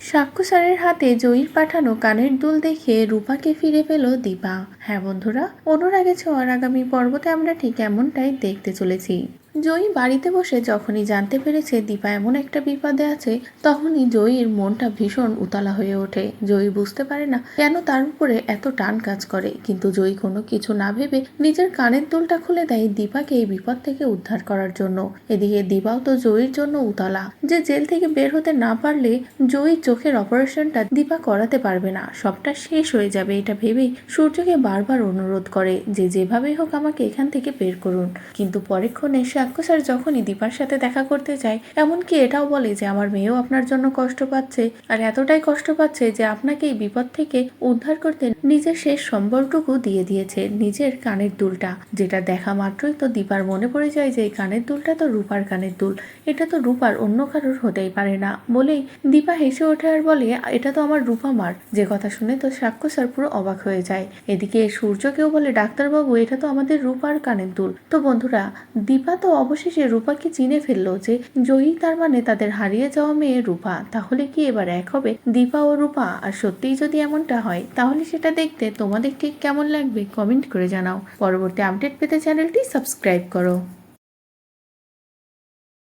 সাক্ষ্য স্যারের হাতে জয়ীর পাঠানো কানের দুল দেখে রূপাকে ফিরে পেল দীপা। হ্যাঁ বন্ধুরা, অনুরাগে ছোঁয়ার আগামী পর্বতে আমরা ঠিক এমনটাই দেখতে চলেছি। জয়ী বাড়িতে বসে যখনই জানতে পেরেছে দীপা এমন একটা বিপদে আছে, তখনই জয়ীর মনটা ভীষণ উতলা হয়ে ওঠে। জয়ী বুঝতে পারে না কেন তার উপরে এত টান কাজ করে, কিন্তু জয়ী কোনো কিছু না ভেবে নিজের কানের দুলটা খুলে দেয় দীপাকে এই বিপদ থেকে উদ্ধার করার জন্য। এদিকে দীপাও তো জয়ীর জন্য উতলা। যে জেল থেকে বের হতে না পারলে জয়ীর চোখের অপারেশনটা দীপা করাতে পারবে না। সবটা শেষ হয়ে যাবে এটা ভেবেই সূর্যকে বারবার অনুরোধ করে যে যেভাবেই হোক আমাকে এখান থেকে বের করুন। কিন্তু পরেক্ষণে সাক্ষ্য স্যার যখনই দীপার সাথে দেখা করতে যায়, এমনকি এটাও বলে যে আমার মেয়েও আপনার জন্য কষ্ট পাচ্ছে আর এতটাই কষ্ট পাচ্ছে যে আপনাকে এই বিপদ থেকে উদ্ধার করতে নিজের শেষ সম্বলটুকু দিয়ে দিয়েছে নিজের কানের দুলটা। যেটা দেখা মাত্রই তো দীপার মনে পড়ে যায় যে এই কানের দুলটা তো রূপার কানের দুল। এটা তো রূপার অন্য কারোর হতেই পারে না বলেই দীপা হেসে ওঠে আর বলে, এটা তো আমার রূপা মার। যে কথা শুনে তো সাক্ষ্য স্যার পুরো অবাক হয়ে যায়। এদিকে সূর্যকেও বলে, ডাক্তারবাবু, এটা তো আমাদের রূপার কানের দুল। তো বন্ধুরা, দীপা তো অবশেষে রূপাকে চিনে ফেলল যে জয়ী তার মানে তাদের হারিয়ে যাওয়া মেয়ে রূপা। তাহলে কি এবার এক হবে, দীপা ও রূপা? আর সত্যিই যদি এমনটা হয়, তাহলে সেটা দেখতে তোমাদের ঠিক কেমন লাগবে কমেন্ট করে জানাও। পরবর্তী আপডেট পেতে চ্যানেলটি সাবস্ক্রাইব করো।